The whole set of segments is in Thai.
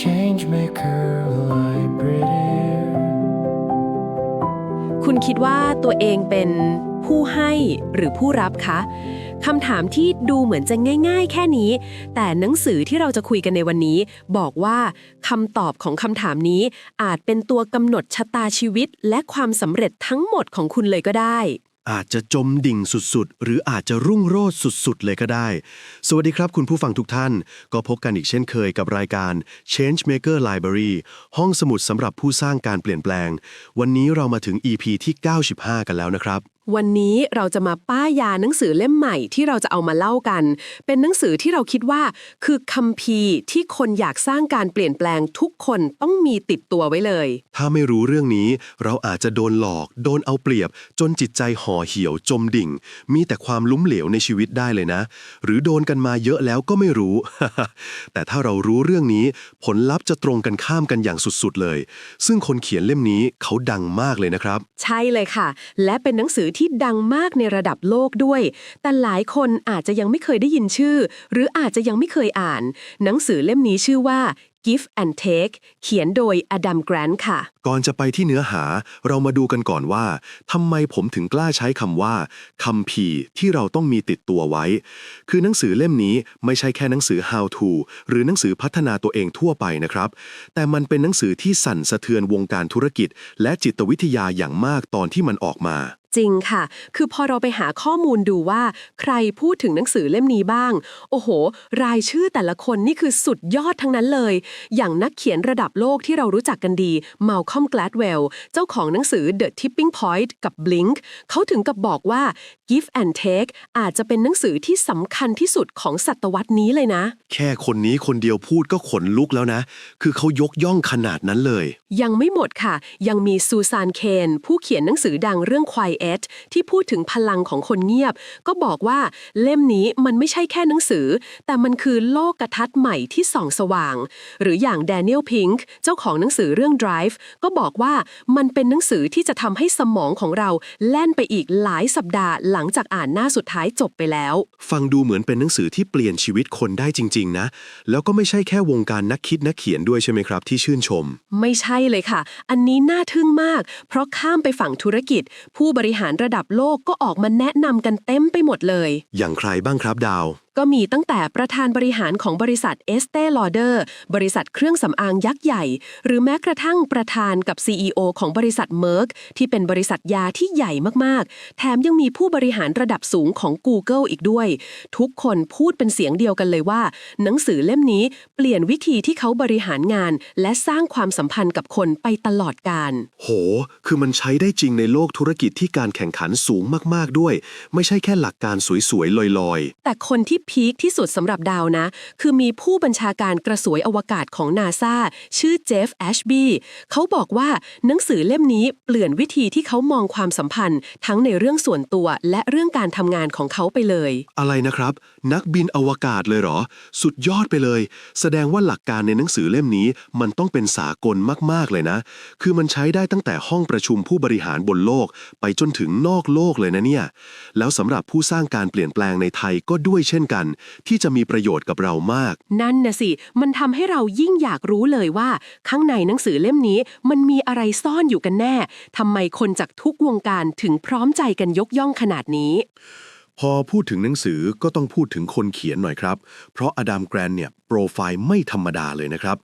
Changemaker Library. คุณคิดว่าตัวเองเป็นผู้ให้หรือผู้รับคะคำถามที่ดูเหมือนจะง่าย ๆ แค่นี้ แต่หนังสือที่เราจะคุยกันในวันนี้ บอกว่าคำตอบของคำถามนี้อาจเป็นตัวกำหนดชะตาชีวิต และความสำเร็จทั้งหมดของคุณเลยก็ได้ อาจจะจมดิ่งสุดๆ หรืออาจจะรุ่งโรจน์สุดๆ เลยก็ได้ สวัสดีครับคุณผู้ฟังทุกท่าน ก็พบกันอีกเช่นเคยกับรายการ Changemaker Library ห้องสมุดสำหรับผู้สร้างการเปลี่ยนแปลง วันนี้เรามาถึง EP ที่ 95 กันแล้วนะครับ วันนี้เราจะมาป้ายยาหนังสือเล่มใหม่ที่เราจะเอามาเล่ากัน เป็นหนังสือที่เราคิดว่า คือคัมภีร์ที่คนอยากสร้างการเปลี่ยนแปลงทุกคนต้องมีติดตัวไว้เลย ถ้าไม่รู้เรื่องนี้ เราอาจจะโดนหลอก โดนเอาเปรียบ จนจิตใจห่อเหี่ยวจมดิ่ง มีแต่ความล้มเหลวในชีวิตได้เลยนะ หรือโดนกันมาเยอะแล้วก็ไม่รู้ แต่ถ้าเรารู้เรื่องนี้ ผลลัพธ์จะตรงกันข้ามกันอย่างสุดๆเลย ซึ่งคนเขียนเล่มนี้เขาดังมากเลยนะครับ ใช่เลยค่ะ และเป็นหนังสือที่ดังมากในระดับโลกด้วย แต่หลายคนอาจจะยังไม่เคยได้ยินชื่อ หรืออาจจะยังไม่เคยอ่าน หนังสือเล่มนี้ชื่อว่า Give and Take เขียนโดยอดัมแกรนค่ะ ก่อนจะไปที่เนื้อหา เรามาดูกันก่อนว่าทำไมผมถึงกล้าใช้คำว่าคัมภีที่เราต้องมีติดตัวไว้ คือหนังสือเล่มนี้ไม่ใช่แค่หนังสือ how to หรือหนังสือพัฒนาตัวเองทั่วไปนะครับ แต่มันเป็นหนังสือที่สั่นสะเทือนวงการธุรกิจ และจิตวิทยาอย่างมากตอนที่มันออกมา จริงค่ะ คือพอเราไปหาข้อมูลดูว่า ใครพูดถึงหนังสือเล่มนี้บ้าง โอ้โห รายชื่อแต่ละคนนี่คือสุดยอดทั้งนั้นเลย อย่างนักเขียนระดับโลกที่เรารู้จักกันดี Malcolm Gladwell เจ้าของหนังสือ The Tipping Point กับ Blink เขาถึงกับบอกว่า Give and Take อาจจะเป็นหนังสือที่สำคัญที่สุดของศตวรรษนี้เลยนะ แค่คนนี้คนเดียวพูดก็ขนลุกแล้วนะ คือเขายกย่องขนาดนั้นเลย ยังไม่หมดค่ะ ยังมีซูซานเคนผู้เขียนหนังสือดังเรื่อง Quiet ที่พูดถึงพลังของคนเงียบ ก็บอกว่าเล่มนี้มันไม่ใช่แค่หนังสือ แต่มันคือโลกกระทัดใหม่ที่ส่องสว่าง หรืออย่างแดเนียลพิงค์เจ้าของหนังสือเรื่อง Drive ก็บอกว่ามันเป็นหนังสือที่จะทำให้สมองของเราแล่นไปอีกหลายสัปดาห์ หลังจากอ่านหน้าสุดท้ายจบไปแล้ว ฟังดูเหมือนเป็นหนังสือที่เปลี่ยนชีวิตคนได้จริง ๆ นะ แล้วก็ไม่ใช่แค่วงการนักคิดนักเขียนด้วยใช่ไหมครับ ที่ชื่นชม ไม่ใช่เลยค่ะ อันนี้น่าทึ่งมาก เพราะข้ามไปฝั่งธุรกิจ ผู้บริริหารระดับโลกก็ออกมาแนะนำกันเต็มไปหมดเลย อย่างใครบ้างครับดาวก็มีตั้งแต่ประธานบริหารของบริษัทเอสเต l ลอเดอร์บริษัทเครื่องสำอางยักษ์ใหญ่ หรือแม้กระทั่งประธานกับ CEO ของบริษัทเม r ร์กที่เป็นบริษัทยาที่ใหญ่มากๆ แถมยังมีผู้บริหารระดับสูงของ Google อีกด้วย ทุกคนพูดเป็นเสียงเดียวกันเลยว่า หนังสือเล่มนี้เปลี่ยนวิธีที่เขาบริหารงาน และสร้างความสัมพันธ์กับคนไปตลอดกาลโห คือมันใช้ได้จริงในโลกธุรกิจที่การแข่งขันสูงมากๆด้วย ไม่ใช่แค่หลักการสวยๆลอยแต่คนที่พีคที่สุดสำหรับดาวนะ คือมีผู้บัญชาการกระสวยอวกาศของนาซาชื่อเจฟแอชบีเขาบอกว่าหนังสือเล่มนี้เปลี่ยนวิธีที่เขามองความสัมพันธ์ ทั้งในเรื่องส่วนตัวและเรื่องการทำงานของเขาไปเลย อะไรนะครับ นักบินอวกาศเลยเหรอ สุดยอดไปเลย แสดงว่าหลักการในหนังสือเล่มนี้มันต้องเป็นสากลมากๆเลยนะ คือมันใช้ได้ตั้งแต่ห้องประชุมผู้บริหารบนโลก ไปจนถึงนอกโลกเลยนะเนี่ยแล้วสำหรับผู้สร้างการเปลี่ยนแปลงในไทยก็ด้วยเช่นกัน ที่จะมีประโยชน์กับเรามาก นั่นนะสิ มันทำให้เรายิ่งอยากรู้เลยว่า ข้างในหนังสือเล่มนี้ มันมีอะไรซ่อนอยู่กันแน่ทำไมคนจากทุกวงการถึงพร้อมใจกันยกย่องขนาดนี้ พอพูดถึงหนังสือก็ต้องพูดถึงคนเขียนหน่อยครับ เพราะอดัมแกรนเนี่ย โปรไฟล์ไม่ธรรมดาเลยนะครับ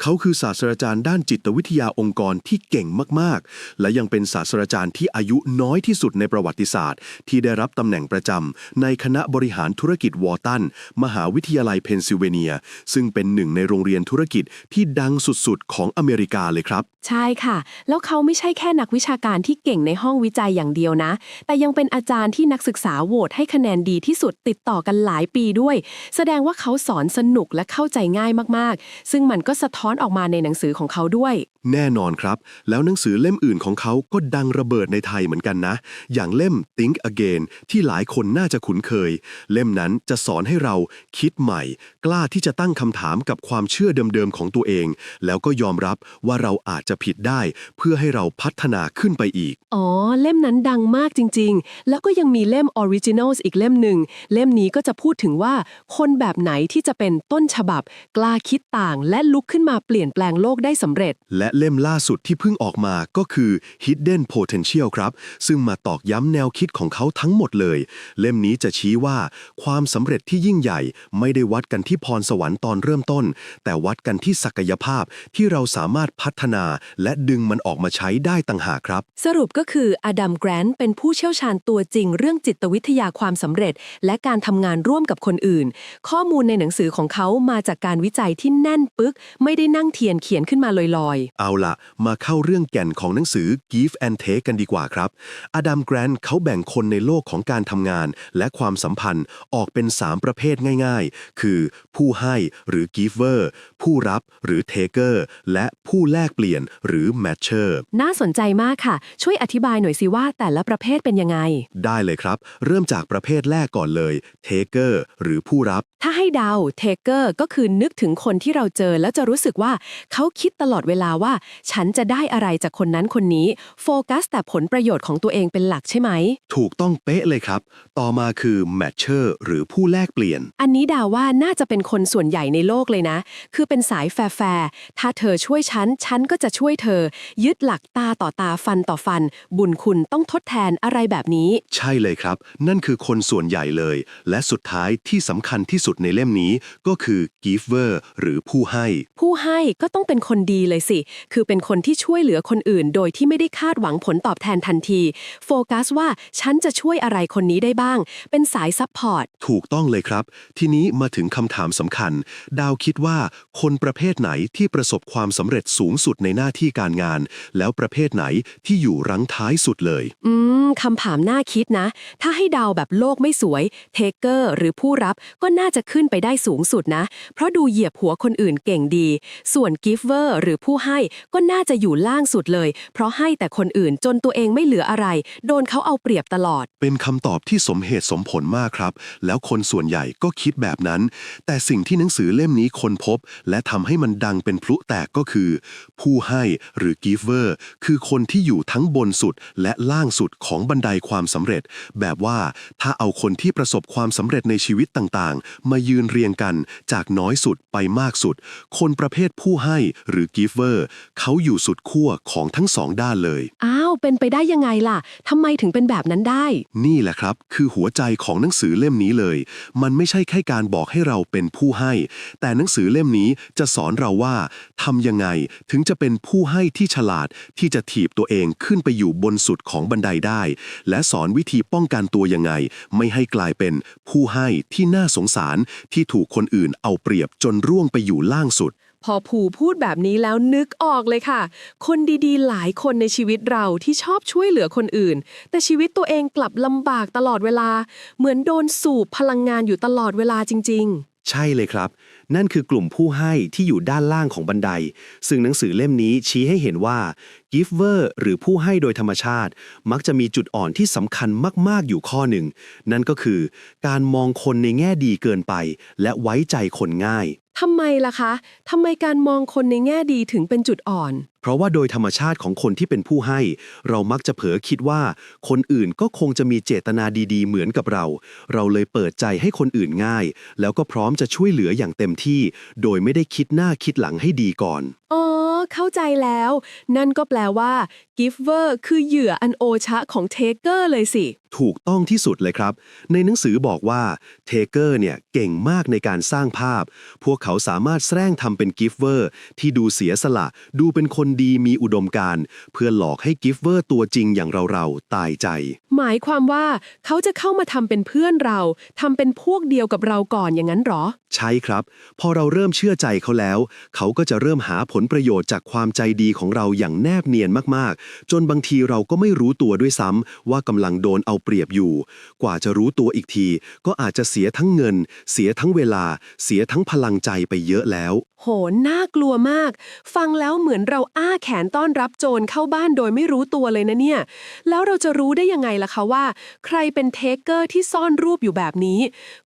เขาคือศาสตราจารย์ด้านจิตวิทยาองค์กรที่เก่งมาก ๆ และยังเป็นศาสตราจารย์ที่อายุน้อยที่สุดในประวัติศาสตร์ ที่ได้รับตำแหน่งประจำในคณะบริหารธุรกิจวอตัน มหาวิทยาลัยเพนซิลเวเนีย ซึ่งเป็นหนึ่งในโรงเรียนธุรกิจที่ดังสุด ๆ ของอเมริกาเลยครับ ใช่ค่ะ แล้วเขาไม่ใช่แค่นักวิชาการที่เก่งในห้องวิจัยอย่างเดียวนะ แต่ยังเป็นอาจารย์ที่นักศึกษาโหวตให้คะแนนดีที่สุดติดต่อกันหลายปีด้วย แสดงว่าเขาสอนสนุกและเข้าใจง่ายมากๆ ซึ่งมันก็สะท้อนออกมาในหนังสือของเขาด้วย แน่นอนครับ แล้วหนังสือเล่มอื่นของเขาก็ดังระเบิดในไทยเหมือนกันนะ อย่างเล่ม Think Again ที่หลายคนน่าจะคุ้นเคย เล่มนั้นจะสอนให้เราคิดใหม่ กล้าที่จะตั้งคำถามกับความเชื่อเดิมๆของตัวเอง แล้วก็ยอมรับว่าเราอาจจะผิดได้ เพื่อให้เราพัฒนาขึ้นไปอีก อ๋อ เล่มนั้นดังมากจริง ๆ แล้วก็ยังมีเล่ม Originals อีกเล่มหนึ่ง เล่มนี้ก็จะพูดถึงว่า คนแบบไหนที่จะเป็นต้นฉบับ กล้าคิดต่าง และลุกขึ้นมาเปลี่ยนแปลงโลกได้สำเร็จ และเล่มล่าสุดที่เพิ่งออกมาก็คือ Hidden Potential ครับ ซึ่งมาตอกย้ำแนวคิดของเขาทั้งหมดเลย เล่มนี้จะชี้ว่า ความสำเร็จที่ยิ่งใหญ่ ไม่ได้วัดกันที่พรสวรรค์ตอนเริ่มต้น แต่วัดกันที่ศักยภาพที่เราสามารถพัฒนา และดึงมันออกมาใช้ได้ต่างหากครับ สรุปก็คืออดัมแกรนเป็นผู้เชี่ยวชาญตัวจริง เรื่องจิตวิทยาความสำเร็จ และการทำงานร่วมกับคนอื่น ข้อมูลในหนังสือของเขามาจากการวิจัยที่แน่นปึก ไม่ได้นั่งเทียนเขียนขึ้นมาลอยๆเอาละมาเข้าเรื่องแก่นของหนังสือ Give and Take กันดีกว่าครับ อดัมแกรนเขาแบ่งคนในโลกของการทำงาน และความสัมพันธ์ออกเป็น 3 ประเภทง่ายๆ คือ ผู้ให้หรือ giver ผู้รับหรือ taker และผู้แลกเปลี่ยนหรือ matcher น่าสนใจมากค่ะ ช่วยอธิบายหน่อยสิว่าแต่ละประเภทเป็นยังไง ได้เลยครับ เริ่มจากประเภทแรกก่อนเลย taker หรือผู้รับ ถ้าให้เดาเทเกอร์ก็คือนึกถึงคนที่เราเจอแล้วจะรู้สึกว่าเขาคิดตลอดเวลาว่าฉันจะได้อะไรจากคนนั้นคนนี้ โฟกัสแต่ผลประโยชน์ของตัวเองเป็นหลักใช่ไหม ถูกต้องเป๊ะเลยครับ ต่อมาคือ matcher หรือผู้แลกเปลี่ยน อันนี้ดาว่าน่าจะเป็นคนส่วนใหญ่ในโลกเลยนะ คือเป็นสายแฟร์แฟร์ถ้าเธอช่วยฉัน ฉันก็จะช่วยเธอ ยึดหลักตาต่อตาฟันต่อฟัน บุญคุณต้องทดแทนอะไรแบบนี้ ใช่เลยครับ นั่นคือคนส่วนใหญ่เลย และสุดท้ายที่สำคัญที่สุดในเล่มนี้ก็คือ giver หรือผู้ให้ ผู้ให้ก็ต้องเป็นคนดีเลยสิคือเป็นคนที่ช่วยเหลือคนอื่น โดยที่ไม่ได้คาดหวังผลตอบแทนทันที โฟกัสว่าฉันจะช่วยอะไรคนนี้ได้บ้าง เป็นสายซัพพอร์ต ถูกต้องเลยครับ ทีนี้มาถึงคำถามสำคัญ ดาวคิดว่าคนประเภทไหนที่ประสบความสำเร็จสูงสุดในหน้าที่การงาน แล้วประเภทไหนที่อยู่รั้งท้ายสุดเลย อืมคำถามน่าคิดนะ ถ้าให้เดาวแบบโลกไม่สวย เทเกอร์หรือผู้รับก็น่าจะขึ้นไปได้สูงสุดนะ เพราะดูเหยียบหัวคนอื่นเก่งดี ส่วนกิฟเวอร์หรือผู้ให้ก็น่าจะอยู่ล่างสุดเลย เพราะให้แต่คนอื่นจนตัวเองไม่เหลืออะไร โดนเขาเอาเปรียบตลอด เป็นคำตอบที่สมเหตุสมผลมากครับ แล้วคนส่วนใหญ่ก็คิดแบบนั้น แต่สิ่งที่หนังสือเล่มนี้ค้นพบ และทำให้มันดังเป็นพลุแตกก็คือ ผู้ให้หรือ giver คือคนที่อยู่ทั้งบนสุดและล่างสุดของบันไดความสำเร็จ แบบว่าถ้าเอาคนที่ประสบความสำเร็จในชีวิตต่างๆ มายืนเรียงกันจากน้อยสุดไปมากสุด คนประเภทผู้ให้หรือ giver เขาอยู่สุดขั้วของทั้งสองด้านเลย อ้าว เป็นไปได้ยังไงล่ะทำไมถึงเป็นแบบนั้นได้ นี่แหละครับ คือหัวใจของหนังสือเล่มนี้เลย มันไม่ใช่แค่การบอกให้เราเป็นผู้ให้ แต่หนังสือเล่มนี้จะสอนเราว่าทำยังไงถึงจะเป็นผู้ให้ที่ฉลาดที่จะถีบตัวเองขึ้นไปอยู่บนสุดของบันไดได้ และสอนวิธีป้องกันตัวยังไง ไม่ให้กลายเป็นผู้ให้ที่น่าสงสารที่ถูกคนอื่นเอาเปรียบจนร่วงไปอยู่ล่างสุด พอผูพูดแบบนี้แล้วนึกออกเลยค่ะ คนดีๆ หลายคนในชีวิตเราที่ชอบช่วยเหลือคนอื่น แต่ชีวิตตัวเองกลับลำบากตลอดเวลา เหมือนโดนสูบพลังงานอยู่ตลอดเวลาจริง ๆใช่เลยครับ นั่นคือกลุ่มผู้ให้ที่อยู่ด้านล่างของบันได ซึ่งหนังสือเล่มนี้ชี้ให้เห็นว่า giver หรือผู้ให้โดยธรรมชาติ มักจะมีจุดอ่อนที่สำคัญมาก ๆ อยู่ข้อหนึ่ง นั่นก็คือ การมองคนในแง่ดีเกินไป และไว้ใจคนง่ายๆทำไมล่ะคะทำไมการมองคนในแง่ดีถึงเป็นจุดอ่อน เพราะว่าโดยธรรมชาติของคนที่เป็นผู้ให้ เรามักจะเผลอคิดว่า คนอื่นก็คงจะมีเจตนาดีๆ เหมือนกับเรา เราเลยเปิดใจให้คนอื่นง่าย แล้วก็พร้อมจะช่วยเหลืออย่างเต็มที่ โดยไม่ได้คิดหน้าคิดหลังให้ดีก่อน อ๋อ เข้าใจแล้ว นั่นก็แปลว่า giver คือเหยื่ออันโอชะของ taker เลยสิ ถูกต้องที่สุดเลยครับ ในหนังสือบอกว่าเทเกอร์เนี่ยเก่งมากในการสร้างภาพ พวกเขาสามารถแสร้งทำเป็นกิฟเวอร์ที่ดูเสียสละ ดูเป็นคนดีมีอุดมการณ์เพื่อหลอกให้กิฟเวอร์ตัวจริงอย่างเราๆ ตายใจ หมายความว่าเขาจะเข้ามาทำเป็นเพื่อนเราทำเป็นพวกเดียวกับเราก่อนอย่างนั้นเหรอ ใช่ครับ พอเราเริ่มเชื่อใจเขาแล้ว เขาก็จะเริ่มหาผลประโยชน์จากความใจดีของเราอย่างแนบเนียนมากจนบางทีเราก็ไม่รู้ตัวด้วยซ้ำว่ากำลังโดนเอาเปรียบอยู่ กว่าจะรู้ตัวอีกที ก็อาจจะเสียทั้งเงิน เสียทั้งเวลา เสียทั้งพลังใจไปเยอะแล้ว โห น่ากลัวมาก ฟังแล้วเหมือนเราอ้าแขนต้อนรับโจรเข้าบ้านโดยไม่รู้ตัวเลยนะเนี่ย แล้วเราจะรู้ได้ยังไงล่ะคะว่า ใครเป็นเทคเกอร์ที่ซ่อนรูปอยู่แบบนี้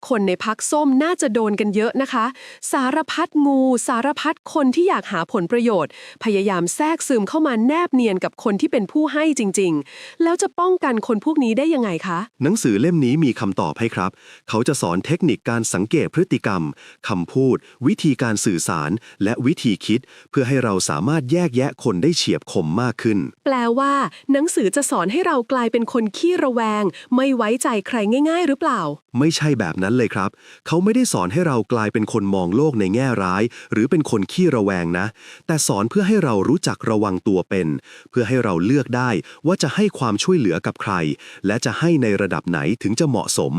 คนในพักส้มน่าจะโดนกันเยอะนะคะ สารพัดงู สารพัดคนที่อยากหาผลประโยชน์ พยายามแทรกซึมเข้ามาแนบเนียนกับคนที่เป็นผู้ให้จริง ๆ แล้วจะป้องกันคนพวกนี้ได้ยังไงคะ หนังสือเล่มนี้มีคำตอบให้ครับ เขาจะสอนเทคนิคการสังเกตพฤติกรรมคำพูด วิธีการสื่อสาร และวิธีคิด เพื่อให้เราสามารถแยกแยะคนได้เฉียบคมมากขึ้น แปลว่า หนังสือจะสอนให้เรากลายเป็นคนขี้ระแวง ไม่ไว้ใจใครง่าย ๆ หรือเปล่า ไม่ใช่แบบนั้นเลยครับ เขาไม่ได้สอนให้เรากลายเป็นคนมองโลกในแง่ร้าย หรือเป็นคนขี้ระแวงนะ แต่สอนเพื่อให้เรารู้จักระวังตัวเป็น เพื่อให้เราเลือกได้ว่าจะให้ความช่วยเหลือกับใคร และจะให้ในระดับไหนถึงจะเหมาะสม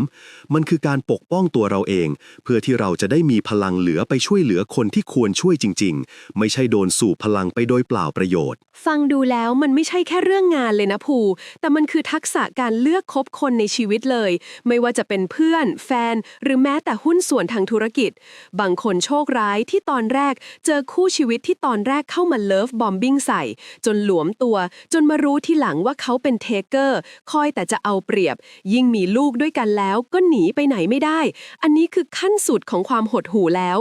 มันคือการปกป้องตัวเราเอง เพื่อที่เราจะได้มีพลังเหลือไปช่วยเหลือคนที่ควรช่วยจริง ๆ ไม่ใช่โดนสู่พลังไปโดยเปล่าประโยชน์ ฟังดูแล้วมันไม่ใช่แค่เรื่องงานเลยนะภูแต่มันคือทักษะการเลือกคบคนในชีวิตเลย ไม่ว่าจะเป็นเพื่อน แฟน หรือแม้แต่หุ้นส่วนทางธุรกิจ บางคนโชคร้ายที่ตอนแรก เจอคู่ชีวิตที่ตอนแรกเข้ามาเลิฟบอมบิ้งใส่ จนหลวมตัวจนมารู้ที่หลังว่าเขาเป็นเทเกอร์ คอยแต่จะเอาเปรียบ ยิ่งมีลูกด้วยกันแล้วก็หนีไปไหนไม่ได้ อันนี้คือขั้นสุดของความหดหู่แล้ว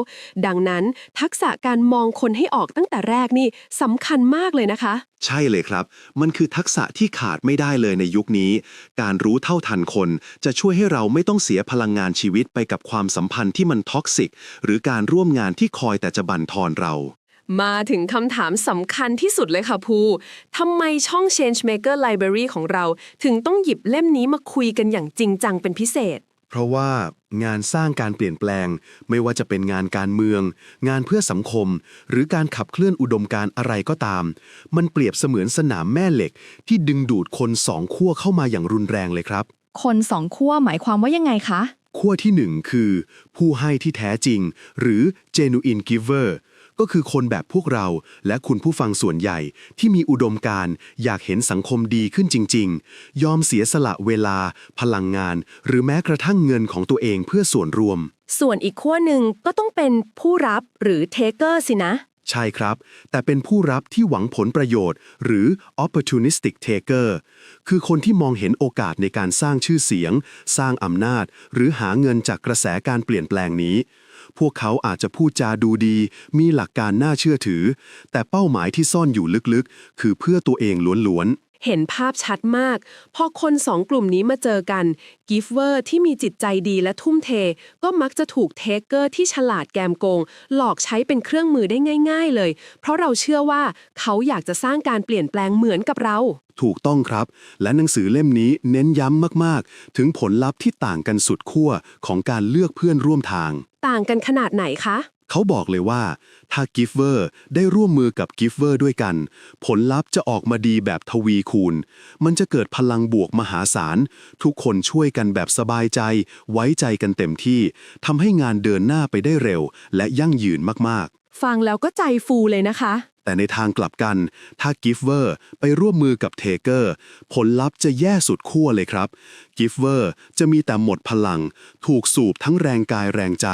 ดังนั้นทักษะการมองคนให้ออกตั้งแต่แรกนี่สำคัญมากเลยนะคะ ใช่เลยครับ มันคือทักษะที่ขาดไม่ได้เลยในยุคนี้ การรู้เท่าทันคน จะช่วยให้เราไม่ต้องเสียพลังงานชีวิตไปกับความสัมพันธ์ที่มันท็อกซิก หรือการร่วมงานที่คอยแต่จะบั่นทอนเรา มาถึงคำถามสำคัญที่สุดเลยค่ะภูทำไมช่อง Changemaker Library ของเรา ถึงต้องหยิบเล่มนี้มาคุยกันอย่างจริงจังเป็นพิเศษ เพราะว่างานสร้างการเปลี่ยนแปลง ไม่ว่าจะเป็นงานการเมือง งานเพื่อสังคม หรือการขับเคลื่อนอุดมการณ์อะไรก็ตาม มันเปรียบเสมือนสนามแม่เหล็ก ที่ดึงดูดคนสองขั้วเข้ามาอย่างรุนแรงเลยครับ คนสองขั้วหมายความว่ายังไงคะขั้วที่หนึ่งคือ ผู้ให้ที่แท้จริง หรือ genuine giver ก็คือคนแบบพวกเราและคุณผู้ฟังส่วนใหญ่ที่มีอุดมการณ์อยากเห็นสังคมดีขึ้นจริง ๆ ยอมเสียสละเวลา พลังงาน หรือแม้กระทั่งเงินของตัวเองเพื่อส่วนรวม ส่วนอีกขั้วหนึ่งก็ต้องเป็นผู้รับหรือ Taker สินะ ใช่ครับ แต่เป็นผู้รับที่หวังผลประโยชน์ หรือ opportunistic taker คือคนที่มองเห็นโอกาสในการสร้างชื่อเสียง สร้างอำนาจ หรือหาเงินจากกระแสการเปลี่ยนแปลงนี้ พวกเขาอาจจะพูดจาดูดี มีหลักการน่าเชื่อถือ แต่เป้าหมายที่ซ่อนอยู่ลึกๆ คือเพื่อตัวเองล้วนๆเห็นภาพชัดมาก พอคนสองกลุ่มนี้มาเจอกัน กิฟเวอร์ที่มีจิตใจดีและทุ่มเท ก็มักจะถูกเทคเกอร์ที่ฉลาดแกมโกง หลอกใช้เป็นเครื่องมือได้ง่าย ๆ เลย เพราะเราเชื่อว่าเขาอยากจะสร้างการเปลี่ยนแปลงเหมือนกับเรา ถูกต้องครับ และหนังสือเล่มนี้เน้นย้ำมากๆ ถึงผลลัพธ์ที่ต่างกันสุดขั้วของการเลือกเพื่อนร่วมทาง ต่างกันขนาดไหนคะ เขาบอกเลยว่า ถ้ากิฟเวอร์ได้ร่วมมือกับกิฟเวอร์ด้วยกัน ผลลัพธ์จะออกมาดีแบบทวีคูณ มันจะเกิดพลังบวกมหาศาล ทุกคนช่วยกันแบบสบายใจ ไว้ใจกันเต็มที่ทำให้งานเดินหน้าไปได้เร็ว และยั่งยืนมากๆ ฟังแล้วก็ใจฟูเลยนะคะ แต่ในทางกลับกัน ถ้ากิฟเวอร์ไปร่วมมือกับเทเกอร์ผลลัพธ์จะแย่สุดขั้วเลยครับกิฟเวอร์จะมีแต่หมดพลัง ถูกสูบทั้งแรงกายแรงใจ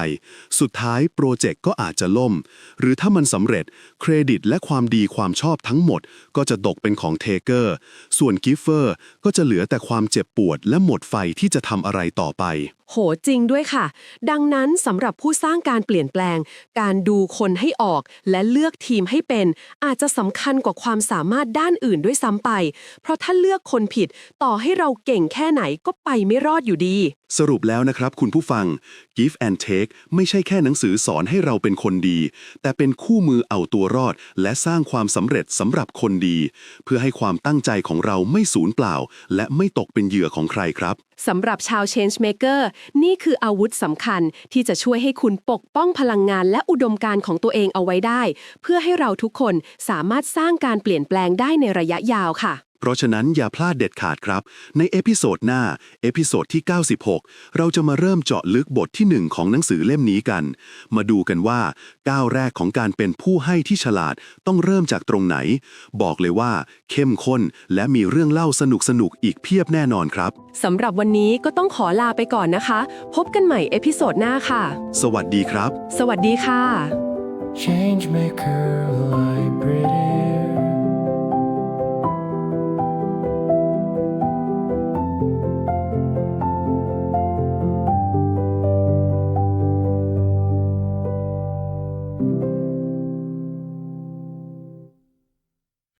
สุดท้ายโปรเจกต์ก็อาจจะล่ม หรือถ้ามันสำเร็จเครดิตและความดีความชอบทั้งหมด ก็จะตกเป็นของเทเกอร์ส่วนกิฟเวอร์ก็จะเหลือแต่ความเจ็บปวดและหมดไฟที่จะทำอะไรต่อไป โหจริงด้วยค่ะ ดังนั้นสำหรับผู้สร้างการเปลี่ยนแปลง การดูคนให้ออกและเลือกทีมให้เป็น อาจจะสำคัญกว่าความสามารถด้านอื่นด้วยซ้ำไป เพราะถ้าเลือกคนผิด ต่อให้เราเก่งแค่ไหนก็ไปไม่รอดอยู่ดี สรุปแล้วนะครับคุณผู้ฟัง Give and Take ไม่ใช่แค่หนังสือสอนให้เราเป็นคนดี แต่เป็นคู่มือเอาตัวรอด และสร้างความสำเร็จสำหรับคนดี เพื่อให้ความตั้งใจของเราไม่สูญเปล่า และไม่ตกเป็นเหยื่อของใครครับสำหรับชาว Changemaker นี่คืออาวุธสำคัญที่จะช่วยให้คุณปกป้องพลังงานและอุดมการณ์ของตัวเองเอาไว้ได้ เพื่อให้เราทุกคนสามารถสร้างการเปลี่ยนแปลงได้ในระยะยาวค่ะ เพราะฉะนั้นอย่าพลาดเด็ดขาดครับ ในเอพิโซดหน้า เอพิโซดที่ 96 เราจะมาเริ่มเจาะลึกบทที่ 1 ของหนังสือเล่มนี้กัน มาดูกันว่าก้าวแรกของการเป็นผู้ให้ที่ฉลาดต้องเริ่มจากตรงไหน บอกเลยว่า เข้มข้นและมีเรื่องเล่าสนุกๆอีกเพียบแน่นอนครับสำหรับวันนี้ก็ต้องขอลาไปก่อนนะคะ พบกันใหม่เอพิโซดหน้าค่ะ สวัสดีครับ สวัสดีค่ะ Change maker library.